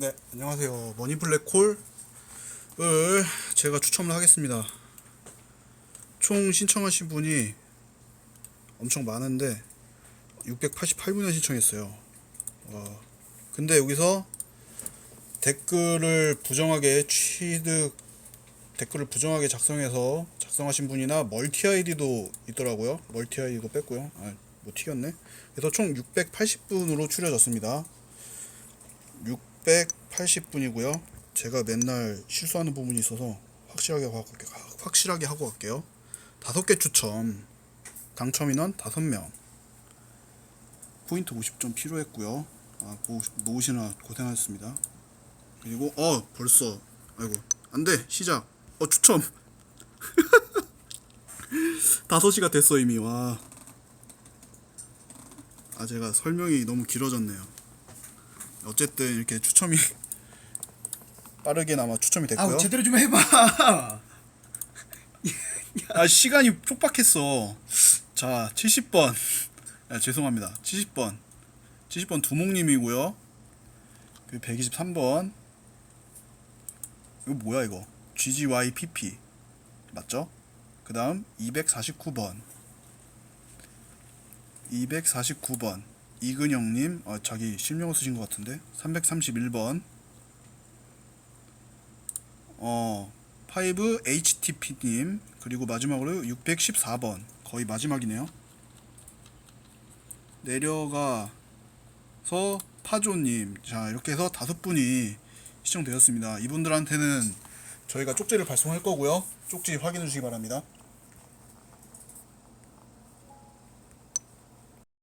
네, 안녕하세요. 머니블랙콜을 제가 추첨을 하겠습니다. 총 신청하신 분이 엄청 많은데 688분이나 신청했어요. 와. 근데 여기서 댓글을 부정하게 취득 댓글을 부정하게 작성해서 작성하신 분이나 멀티 아이디도 있더라고요. 멀티 아이디도 뺐고요. 아, 뭐 튀겼네. 그래서 총 680분으로 추려졌습니다. 680분이고요. 제가 맨날 실수하는 부분이 있어서 확실하게 하고 갈게요. 확실하게 하고 갈게요. 다섯 개 추첨. 당첨 인원 다섯 명. 포인트 50점 필요했고요. 아, 모, 모으시느라 고생하셨습니다. 그리고 어 벌써 아이고 안 돼 시작 어 추첨 다섯 시가 됐어 이미 와. 아 제가 설명이 너무 길어졌네요. 어쨌든 이렇게 추첨이 빠르게나마 추첨이 됐고요. 아우 제대로 좀 해봐. 아 시간이 촉박했어. 자 70번. 아, 죄송합니다. 70번. 70번 두목님이고요. 그 123번. 이거 뭐야 이거? GGYPP 맞죠? 그 다음 249번. 249번 이근영님 아, 자기 실명을 쓰신 것 같은데? 331번. 어 5HTP님 그리고 마지막으로 614번. 거의 마지막이네요. 내려가서 파조님. 자 이렇게 해서 다섯 분이 시청되었습니다. 이분들한테는 저희가 쪽지를 발송할 거고요. 쪽지 확인해 주시기 바랍니다